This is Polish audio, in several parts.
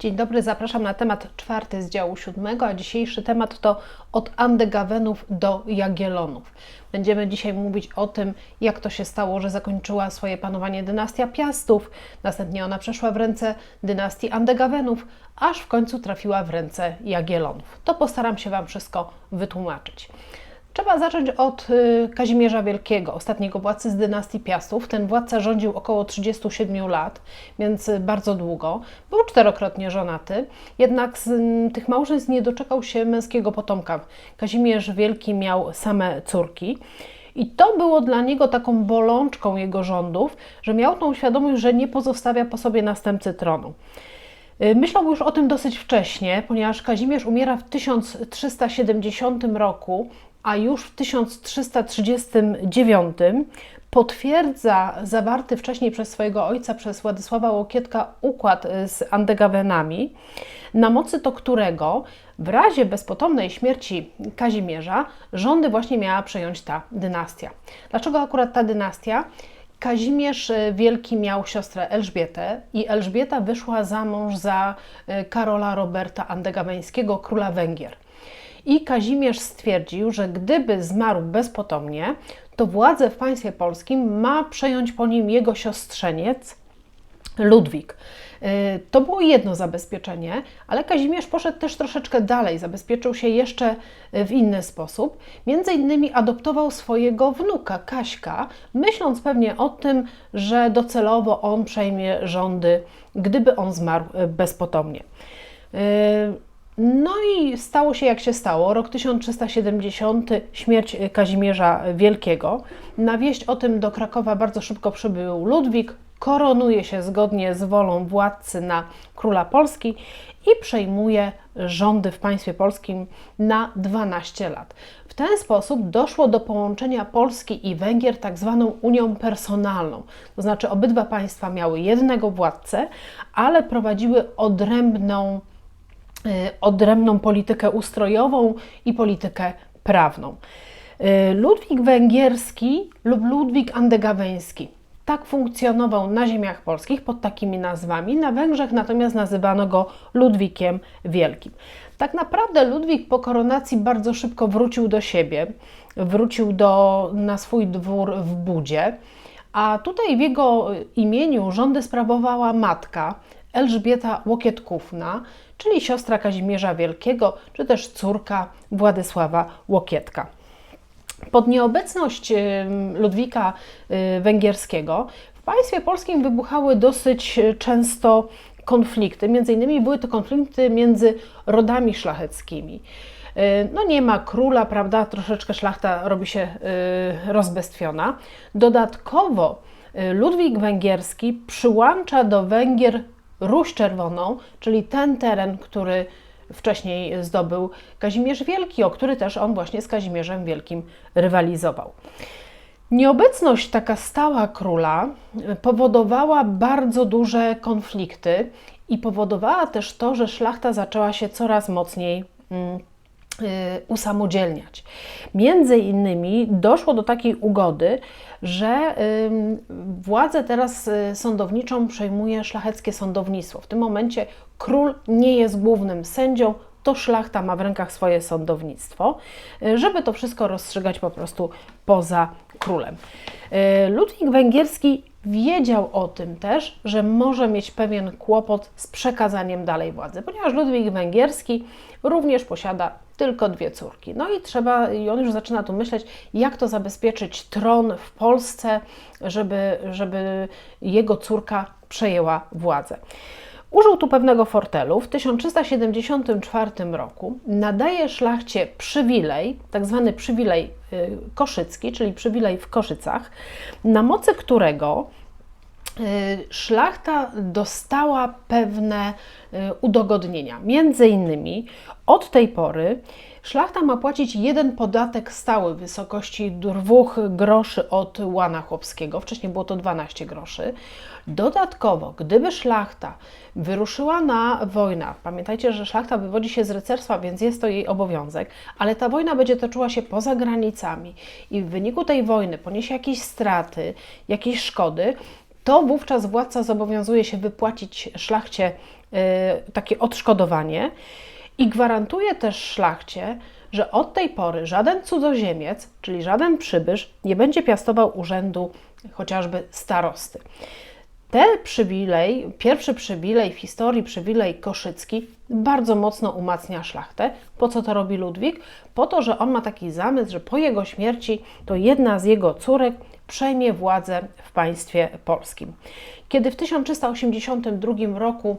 Dzień dobry, zapraszam na temat czwarty z działu siódmego, a dzisiejszy temat to od Andegawenów do Jagiellonów. Będziemy dzisiaj mówić o tym, jak to się stało, że zakończyła swoje panowanie dynastia Piastów, następnie ona przeszła w ręce dynastii Andegawenów, aż w końcu trafiła w ręce Jagiellonów. To postaram się Wam wszystko wytłumaczyć. Trzeba zacząć od y, Kazimierza Wielkiego, ostatniego władcy z dynastii Piastów. Ten władca rządził około 37 lat, więc bardzo długo. Był czterokrotnie żonaty, jednak z mm, tych małżeństw nie doczekał się męskiego potomka. Kazimierz Wielki miał same córki. I to było dla niego taką bolączką jego rządów, że miał tą świadomość, że nie pozostawia po sobie następcy tronu. Y, myślał już o tym dosyć wcześnie, ponieważ Kazimierz umiera w 1370 roku, a już w 1339 potwierdza zawarty wcześniej przez swojego ojca, przez Władysława Łokietka, układ z Andegawenami, na mocy to którego w razie bezpotomnej śmierci Kazimierza rządy właśnie miała przejąć ta dynastia. Dlaczego akurat ta dynastia? Kazimierz Wielki miał siostrę Elżbietę i Elżbieta wyszła za mąż za e, Karola Roberta Andegaweńskiego, króla Węgier. I Kazimierz stwierdził, że gdyby zmarł bezpotomnie, to władzę w państwie polskim ma przejąć po nim jego siostrzeniec Ludwik. Y, to było jedno zabezpieczenie, ale Kazimierz poszedł też troszeczkę dalej, zabezpieczył się jeszcze w inny sposób. Między innymi adoptował swojego wnuka Kaśka, myśląc pewnie o tym, że docelowo on przejmie rządy, gdyby on zmarł bezpotomnie. No i stało się jak się stało. Rok 1370, śmierć Kazimierza Wielkiego. Na wieść o tym do Krakowa bardzo szybko przybył Ludwik, koronuje się zgodnie z wolą władcy na króla Polski i przejmuje rządy w państwie polskim na 12 lat. W ten sposób doszło do połączenia Polski i Węgier tak zwaną unią personalną. To znaczy obydwa państwa miały jednego władcę, ale prowadziły odrębną odrębną politykę ustrojową i politykę prawną. Y, Ludwik Węgierski lub Ludwik Andegaweński tak funkcjonował na ziemiach polskich pod takimi nazwami. Na Węgrzech natomiast nazywano go Ludwikiem Wielkim. Tak naprawdę Ludwik po koronacji bardzo szybko wrócił do siebie, wrócił do, na swój dwór w Budzie, a tutaj w jego imieniu rządy sprawowała matka Elżbieta Łokietkówna, czyli siostra Kazimierza Wielkiego, czy też córka Władysława Łokietka. Pod nieobecność Ludwika y, Węgierskiego w państwie polskim wybuchały dosyć y, często konflikty. Między innymi były to konflikty między rodami szlacheckimi. Y, no nie ma króla, prawda? Troszeczkę szlachta robi się rozbestwiona. Dodatkowo Ludwik Węgierski przyłącza do Węgier Ruś Czerwoną, czyli ten teren, który wcześniej zdobył Kazimierz Wielki, o który też on właśnie z Kazimierzem Wielkim rywalizował. Nieobecność taka stała króla powodowała bardzo duże konflikty i powodowała też to, że szlachta zaczęła się coraz mocniej mm, usamodzielniać. Między innymi doszło do takiej ugody, że władzę teraz y, sądowniczą przejmuje szlacheckie sądownictwo. W tym momencie król nie jest głównym sędzią, to szlachta ma w rękach swoje sądownictwo, y, żeby to wszystko rozstrzygać po prostu poza królem. Y, Ludwik Węgierski wiedział o tym też, że może mieć pewien kłopot z przekazaniem dalej władzy, ponieważ Ludwik Węgierski również posiada tylko dwie córki. No i trzeba, i on już zaczyna tu myśleć, jak to zabezpieczyć tron w Polsce, żeby, żeby jego córka przejęła władzę. Użył tu pewnego fortelu. W 1374 roku nadaje szlachcie przywilej, tak zwany przywilej y, koszycki, czyli przywilej w Koszycach, na mocy którego szlachta dostała pewne y, udogodnienia. Między innymi od tej pory Szlachta ma płacić jeden podatek stały w wysokości 2 groszy od łana chłopskiego, wcześniej było to 12 groszy. Dodatkowo, gdyby szlachta wyruszyła na wojnę, pamiętajcie, że szlachta wywodzi się z rycerstwa, więc jest to jej obowiązek, ale ta wojna będzie toczyła się poza granicami i w wyniku tej wojny poniesie jakieś straty, jakieś szkody, to wówczas władca zobowiązuje się wypłacić szlachcie y, takie odszkodowanie i gwarantuje też szlachcie, że od tej pory żaden cudzoziemiec, czyli żaden przybysz, nie będzie piastował urzędu chociażby starosty. Ten przywilej, pierwszy przywilej w historii, przywilej koszycki, bardzo mocno umacnia szlachtę. Po co to robi Ludwik? Po to, że on ma taki zamysł, że po jego śmierci to jedna z jego córek przejmie władzę w państwie polskim. Kiedy w 1382 roku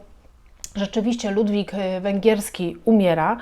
rzeczywiście Ludwik e, Węgierski umiera,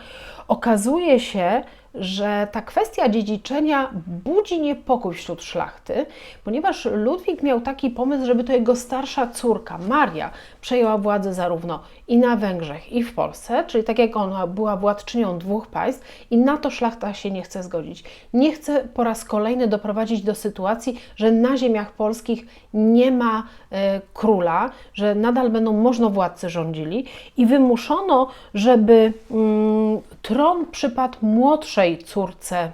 okazuje się, że ta kwestia dziedziczenia budzi niepokój wśród szlachty, ponieważ Ludwik miał taki pomysł, żeby to jego starsza córka, Maria, przejęła władzę zarówno i na Węgrzech, i w Polsce, czyli tak jak ona była władczynią dwóch państw, i na to szlachta się nie chce zgodzić. Nie chce po raz kolejny doprowadzić do sytuacji, że na ziemiach polskich nie ma e, króla, że nadal będą możnowładcy rządzili, i wymuszono, żeby mm, tron przypadł młodszej córce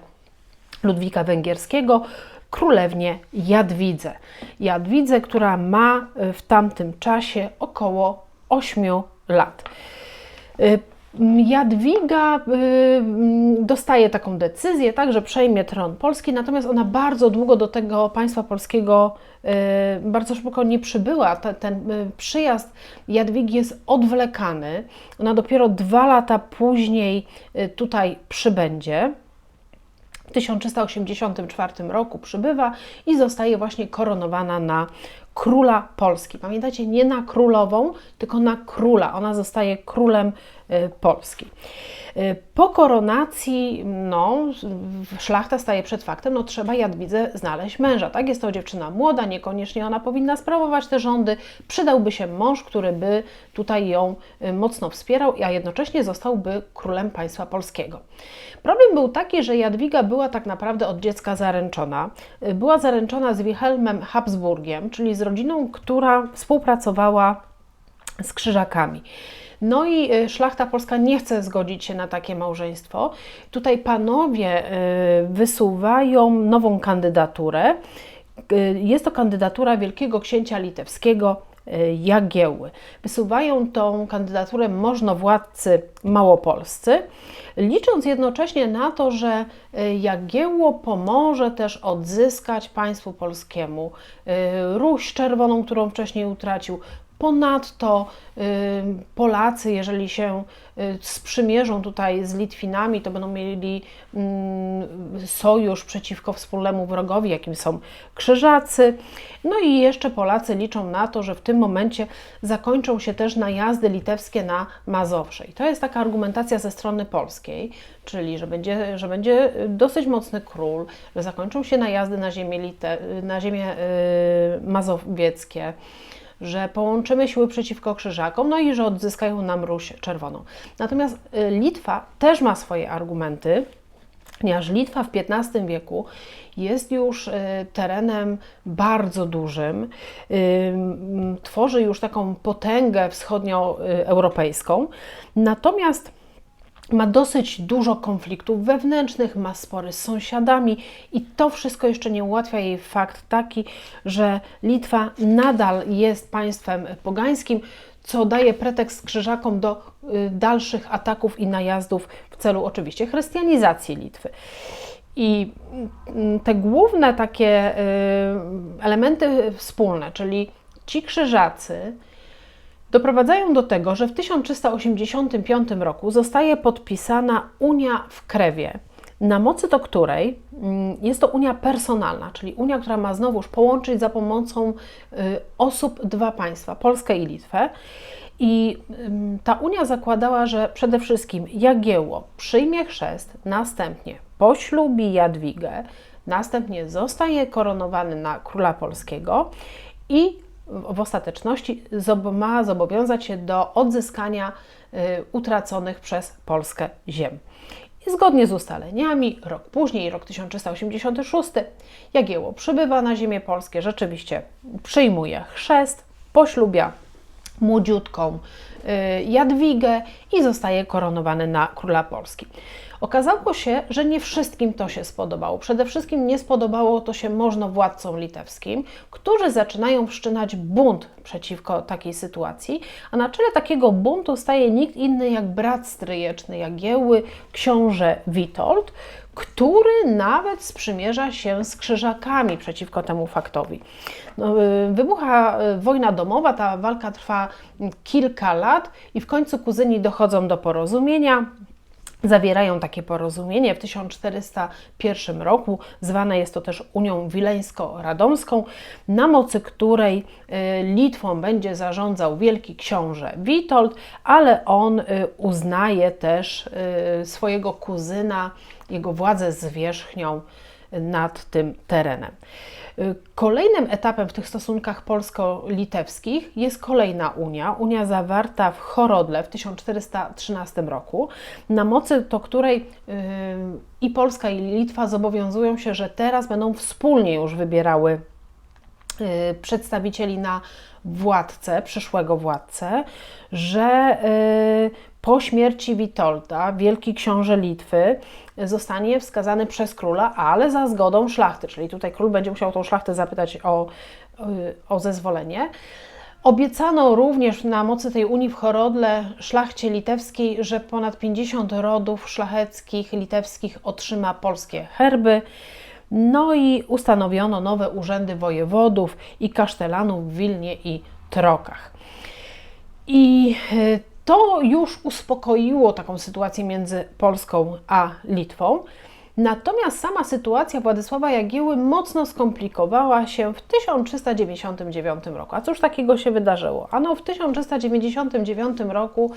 Ludwika Węgierskiego, królewnie Jadwidze. Jadwidze, która ma w tamtym czasie około 8 lat. Y, Jadwiga y, dostaje taką decyzję, tak, że przejmie tron Polski, natomiast ona bardzo długo do tego państwa polskiego y, bardzo szybko nie przybyła. Ten, przyjazd Jadwigi jest odwlekany. Ona dopiero dwa lata później tutaj przybędzie. W 1384 roku przybywa i zostaje właśnie koronowana na króla Polski. Pamiętajcie, nie na królową, tylko na króla. Ona zostaje królem Polski. Y, po koronacji, no, szlachta staje przed faktem, no trzeba Jadwidze znaleźć męża, tak? Jest to dziewczyna młoda, niekoniecznie ona powinna sprawować te rządy. Przydałby się mąż, który by tutaj ją y, mocno wspierał, a jednocześnie zostałby królem państwa polskiego. Problem był taki, że Jadwiga była tak naprawdę od dziecka zaręczona. Była zaręczona z Wilhelmem Habsburgiem, czyli z rodziną, która współpracowała z krzyżakami. No i y, szlachta polska nie chce zgodzić się na takie małżeństwo. Tutaj panowie y, wysuwają nową kandydaturę. Y, jest to kandydatura Wielkiego Księcia Litewskiego Jagiełły. Wysuwają tą kandydaturę możnowładcy małopolscy, licząc jednocześnie na to, że Jagiełło pomoże też odzyskać państwu polskiemu Ruś Czerwoną, którą wcześniej utracił, Ponadto y, Polacy, jeżeli się y, sprzymierzą tutaj z Litwinami, to będą mieli mm, sojusz przeciwko wspólnemu wrogowi, jakim są Krzyżacy. No i jeszcze Polacy liczą na to, że w tym momencie zakończą się też najazdy litewskie na Mazowsze. I to jest taka argumentacja ze strony polskiej, czyli że będzie, że będzie dosyć mocny król, że zakończą się najazdy na ziemię, Lite, na ziemię yy, mazowieckie że połączymy siły przeciwko krzyżakom, no i że odzyskają nam Ruś Czerwoną. Natomiast y, Litwa też ma swoje argumenty, ponieważ Litwa w XV wieku jest już y, terenem bardzo dużym, y, tworzy już taką potęgę wschodnioeuropejską, natomiast ma dosyć dużo konfliktów wewnętrznych, ma spory z sąsiadami i to wszystko jeszcze nie ułatwia jej fakt taki, że Litwa nadal jest państwem pogańskim, co daje pretekst krzyżakom do y, dalszych ataków i najazdów w celu oczywiście chrystianizacji Litwy. I mm, te główne takie y, elementy wspólne, czyli ci krzyżacy, doprowadzają do tego, że w 1385 roku zostaje podpisana Unia w Krewie, na mocy do której mm, jest to Unia personalna, czyli Unia, która ma znowuż połączyć za pomocą y, osób dwa państwa, Polskę i Litwę. I ta Unia zakładała, że przede wszystkim Jagiełło przyjmie chrzest, następnie poślubi Jadwigę, następnie zostaje koronowany na króla polskiego i w ostateczności ma zobowiązać się do odzyskania y, utraconych przez Polskę ziem. I zgodnie z ustaleniami, rok później, rok 1386, Jagiełło przybywa na ziemię polskie, rzeczywiście przyjmuje chrzest, poślubia młodziutką y, Jadwigę i zostaje koronowany na króla Polski. Okazało się, że nie wszystkim to się spodobało. Przede wszystkim nie spodobało to się możnowładcom litewskim, którzy zaczynają wszczynać bunt przeciwko takiej sytuacji, a na czele takiego buntu staje nikt inny jak brat stryjeczny Jagieły, książę Witold, który nawet sprzymierza się z krzyżakami przeciwko temu faktowi. No, y, wybucha y, wojna domowa, ta walka trwa kilka lat i w końcu kuzyni dochodzą do porozumienia. Zawierają takie porozumienie w 1401 roku, zwane jest to też Unią Wileńsko-Radomską, na mocy której y, Litwą będzie zarządzał wielki książę Witold, ale on uznaje też swojego kuzyna, jego władzę zwierzchnią nad tym terenem. Kolejnym etapem w tych stosunkach polsko-litewskich jest kolejna Unia, Unia zawarta w Chorodle w 1413 roku, na mocy to której yy, i Polska i Litwa zobowiązują się, że teraz będą wspólnie już wybierały yy, przedstawicieli na władcę, przyszłego władcę, że yy, po śmierci Witolda, wielki książę Litwy, zostanie wskazany przez króla, ale za zgodą szlachty, czyli tutaj król będzie musiał tą szlachtę zapytać o, o zezwolenie. Obiecano również na mocy tej Unii w Chorodle szlachcie litewskiej, że ponad 50 rodów szlacheckich litewskich otrzyma polskie herby. No i ustanowiono nowe urzędy wojewodów i kasztelanów w Wilnie i Trokach. I e, to już uspokoiło taką sytuację między Polską a Litwą. Natomiast sama sytuacja Władysława Jagieły mocno skomplikowała się w 1399 roku. A cóż takiego się wydarzyło? Ano w 1399 roku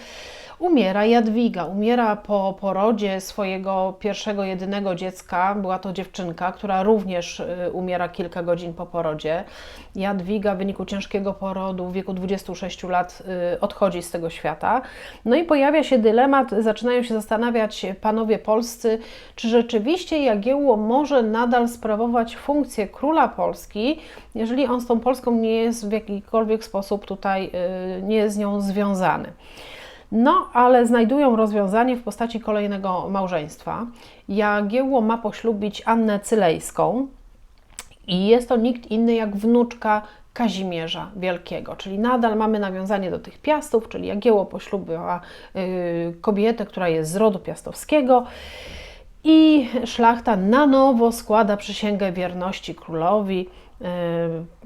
umiera Jadwiga. Umiera po porodzie swojego pierwszego, jedynego dziecka. Była to dziewczynka, która również y, umiera kilka godzin po porodzie. Jadwiga w wyniku ciężkiego porodu w wieku 26 lat y, odchodzi z tego świata. No i pojawia się dylemat, zaczynają się zastanawiać panowie polscy, czy rzeczywiście Jagiełło może nadal sprawować funkcję króla Polski, jeżeli on z tą Polską nie jest w jakikolwiek sposób tutaj, y, nie jest z nią związany. No, ale znajdują rozwiązanie w postaci kolejnego małżeństwa. Jagiełło ma poślubić Annę Cylejską i jest to nikt inny jak wnuczka Kazimierza Wielkiego, czyli nadal mamy nawiązanie do tych piastów, czyli Jagiełło poślubiła y, kobietę, która jest z rodu piastowskiego i szlachta na nowo składa przysięgę wierności królowi,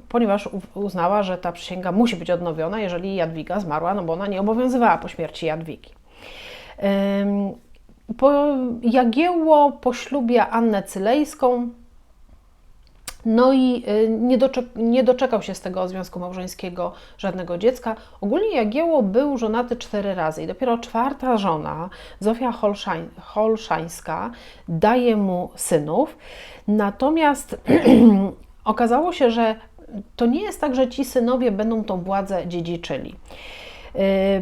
ponieważ uznała, że ta przysięga musi być odnowiona, jeżeli Jadwiga zmarła, no bo ona nie obowiązywała po śmierci Jadwigi. Po Jagiełło poślubia Annę Cylejską, no i y, nie, doczek nie, doczekał się z tego związku małżeńskiego żadnego dziecka. Ogólnie Jagiełło był żonaty cztery razy i dopiero czwarta żona, Zofia Holszań Holszańska, daje mu synów. Natomiast okazało się, że to nie jest tak, że ci synowie będą tą władzę dziedziczyli. Y,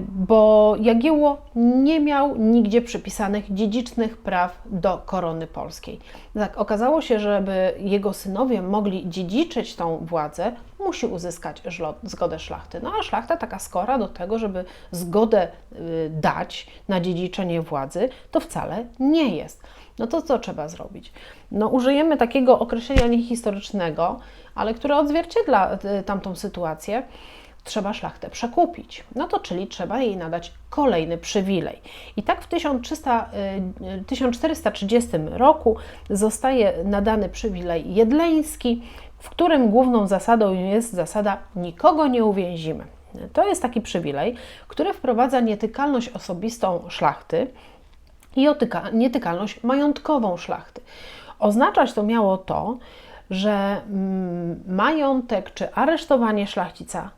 bo Jagiełło nie miał nigdzie przypisanych dziedzicznych praw do korony polskiej. Tak, okazało się, że żeby jego synowie mogli dziedziczyć tą władzę, musi uzyskać zgodę szlachty. No a szlachta taka skora do tego, żeby zgodę y, dać na dziedziczenie władzy, to wcale nie jest. No to co trzeba zrobić? No użyjemy takiego określenia niehistorycznego, ale które odzwierciedla y, tamtą sytuację trzeba szlachtę przekupić. No to czyli trzeba jej nadać kolejny przywilej. I tak w 1300, 1430 y, roku zostaje nadany przywilej jedleński, w którym główną zasadą jest zasada nikogo nie uwięzimy. To jest taki przywilej, który wprowadza nietykalność osobistą szlachty i nietykalność majątkową szlachty. Oznaczać to miało to, że mm, majątek czy aresztowanie szlachcica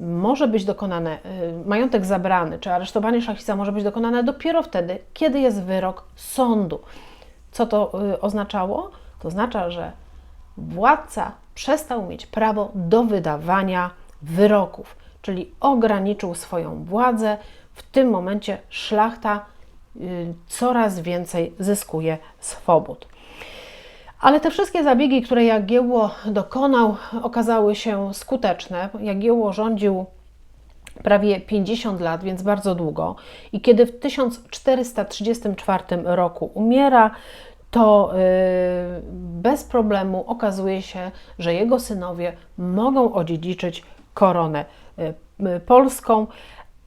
może być dokonane, y, majątek zabrany czy aresztowanie szlachcica może być dokonane dopiero wtedy, kiedy jest wyrok sądu. Co to y, oznaczało? To oznacza, że władca przestał mieć prawo do wydawania wyroków, czyli ograniczył swoją władzę. W tym momencie szlachta coraz więcej zyskuje swobód. Ale te wszystkie zabiegi, które Jagiełło dokonał, okazały się skuteczne. Jagiełło rządził prawie 50 lat, więc bardzo długo. I kiedy w 1434 roku umiera, to y, bez problemu okazuje się, że jego synowie mogą odziedziczyć koronę y, y, polską,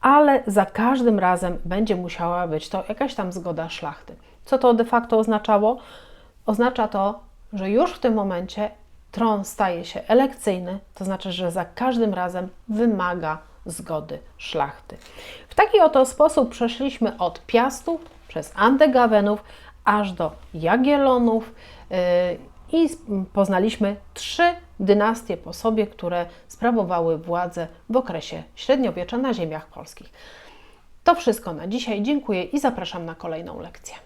ale za każdym razem będzie musiała być to jakaś tam zgoda szlachty. Co to de facto oznaczało? Oznacza to, że już w tym momencie tron staje się elekcyjny, to znaczy, że za każdym razem wymaga zgody szlachty. W taki oto sposób przeszliśmy od Piastów przez Andegawenów aż do Jagiellonów yy, i poznaliśmy trzy dynastie po sobie, które sprawowały władzę w okresie średniowiecza na ziemiach polskich. To wszystko na dzisiaj. Dziękuję i zapraszam na kolejną lekcję.